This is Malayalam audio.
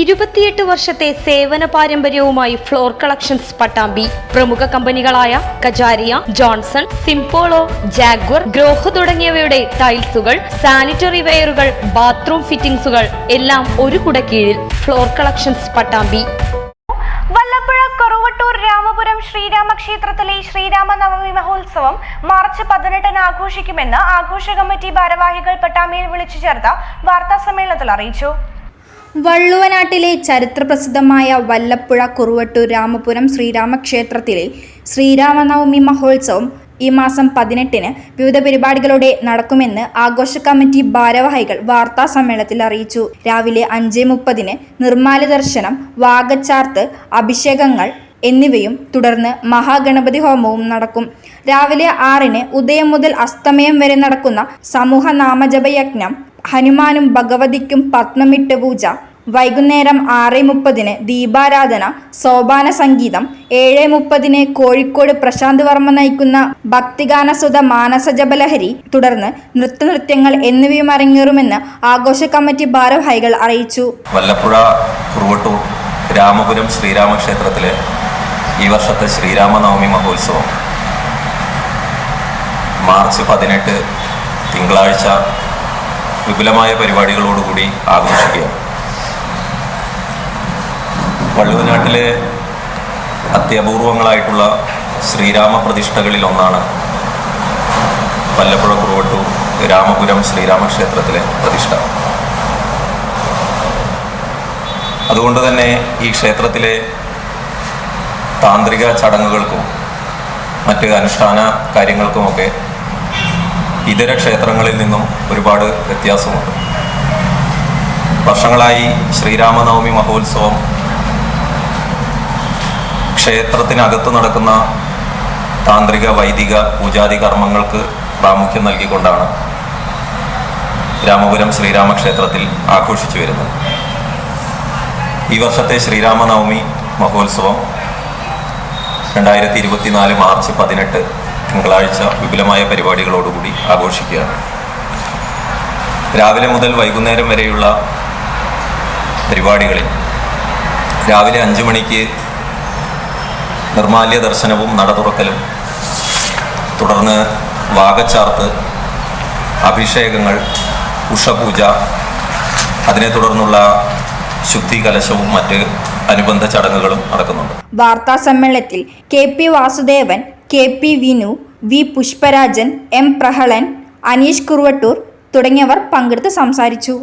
ഇരുപത്തിയെട്ട് വർഷത്തെ സേവന പാരമ്പര്യവുമായി ഫ്ലോർ കളക്ഷൻസ് പട്ടാമ്പി. പ്രമുഖ കമ്പനികളായ Kajaria Johnson Simpolo Jaguar Grohe തുടങ്ങിയവയുടെ ടൈൽസുകൾ സാനിറ്ററി വെയറുകൾ ബാത്റൂം ഫിറ്റിംഗ്സുകൾ എല്ലാം ഒരു കുടക്കീഴിൽ ഫ്ലോർ കളക്ഷൻസ് പട്ടാമ്പി. വല്ലപ്പുഴ കൊറുവട്ടൂർ രാമപുരം ശ്രീരാമക്ഷേത്രത്തിലെ ശ്രീരാമനവമി മഹോത്സവം മാർച്ച് പതിനെട്ടിന് ആഘോഷിക്കുമെന്ന് ആഘോഷ കമ്മിറ്റി ഭാരവാഹികൾ പട്ടാമ്പിയിൽ വിളിച്ചു ചേർത്ത വാർത്താ സമ്മേളനത്തിൽ അറിയിച്ചു. വള്ളുവനാട്ടിലെ ചരിത്രപ്രസിദ്ധമായ വല്ലപ്പുഴ കുറുവട്ടൂർ രാമപുരം ശ്രീരാമക്ഷേത്രത്തിലെ ശ്രീരാമനവമി മഹോത്സവം ഈ മാസം പതിനെട്ടിന് വിവിധ പരിപാടികളോടെ നടക്കുമെന്ന് ആഘോഷ കമ്മിറ്റി ഭാരവാഹികൾ വാർത്താ സമ്മേളനത്തിൽ അറിയിച്ചു. രാവിലെ അഞ്ച് മുപ്പതിന് നിർമ്മാല ദർശനം വാഗച്ചാർത്ത് അഭിഷേകങ്ങൾ എന്നിവയും തുടർന്ന് മഹാഗണപതി ഹോമവും നടക്കും. രാവിലെ ആറിന് ഉദയം മുതൽ അസ്തമയം വരെ നടക്കുന്ന സമൂഹ നാമജപയജ്ഞം ഹനുമാനും ഭഗവതിക്കും പത്മമിട്ട് പൂജ വൈകുന്നേരം ആറ് മുപ്പതിന് ദീപാരാധന സോപാന സംഗീതം ഏഴ് മുപ്പതിന് കോഴിക്കോട് പ്രശാന്ത് വർമ്മ നയിക്കുന്ന ഭക്തിഗാനസുത മാനസജപലഹരി തുടർന്ന് നൃത്തനൃത്യങ്ങൾ എന്നിവയും അരങ്ങേറുമെന്ന് ആഘോഷ കമ്മിറ്റി ഭാരവാഹികൾ അറിയിച്ചു. വല്ലപ്പുഴ കുറുവട്ടൂർ രാമപുരം ശ്രീരാമക്ഷേത്രത്തിലെ ഈ വർഷത്തെ ശ്രീരാമനവമി മഹോത്സവം. മാർച്ച് പതിനെട്ട് തിങ്കളാഴ്ച വിപുലമായ പരിപാടികളോടുകൂടി ആഘോഷിക്കുകയാണ്. വള്ളുവനാട്ടിലെ അത്യപൂർവങ്ങളായിട്ടുള്ള ശ്രീരാമ പ്രതിഷ്ഠകളിൽ ഒന്നാണ് വല്ലപ്പുഴ കുറുവട്ടൂർ രാമപുരം ശ്രീരാമക്ഷേത്രത്തിലെ പ്രതിഷ്ഠ. അതുകൊണ്ട് തന്നെ ഈ ക്ഷേത്രത്തിലെ താന്ത്രിക ചടങ്ങുകൾക്കും മറ്റ് അനുഷ്ഠാന കാര്യങ്ങൾക്കുമൊക്കെ ഇതര ക്ഷേത്രങ്ങളിൽ നിന്നും ഒരുപാട് വ്യത്യാസമുണ്ട്. വർഷങ്ങളായി ശ്രീരാമനവമി മഹോത്സവം ക്ഷേത്രത്തിനകത്ത് നടക്കുന്ന താന്ത്രിക വൈദിക പൂജാതി കർമ്മങ്ങൾക്ക് പ്രാമുഖ്യം നൽകിക്കൊണ്ടാണ് രാമപുരം ശ്രീരാമക്ഷേത്രത്തിൽ ആഘോഷിച്ചു വരുന്നത്. ഈ വർഷത്തെ ശ്രീരാമനവമി മഹോത്സവം രണ്ടായിരത്തി ഇരുപത്തിനാല് മാർച്ച് പതിനെട്ട് തിങ്കളാഴ്ച വിപുലമായ പരിപാടികളോടുകൂടി ആഘോഷിക്കുകയാണ്. രാവിലെ മുതൽ വൈകുന്നേരം വരെയുള്ള പരിപാടികളിൽ രാവിലെ അഞ്ചു മണിക്ക് നിർമാല്യ ദർശനവും നട തുറക്കലും തുടർന്ന് വാഗച്ചാർത്ത് അഭിഷേകങ്ങൾ ഉഷപൂജ അതിനെ തുടർന്നുള്ള ശുദ്ധി കലശവും മറ്റ് അനുബന്ധ ചടങ്ങുകളും നടക്കുന്നുണ്ട്. വാർത്താ സമ്മേളനത്തിൽ K P Vasudevan K P Vinu V Pushparajan M Prahalan Anish Kuruvattoor തുടങ്ങിയവർ പങ്കെടുത്ത് സംസാരിച്ചു.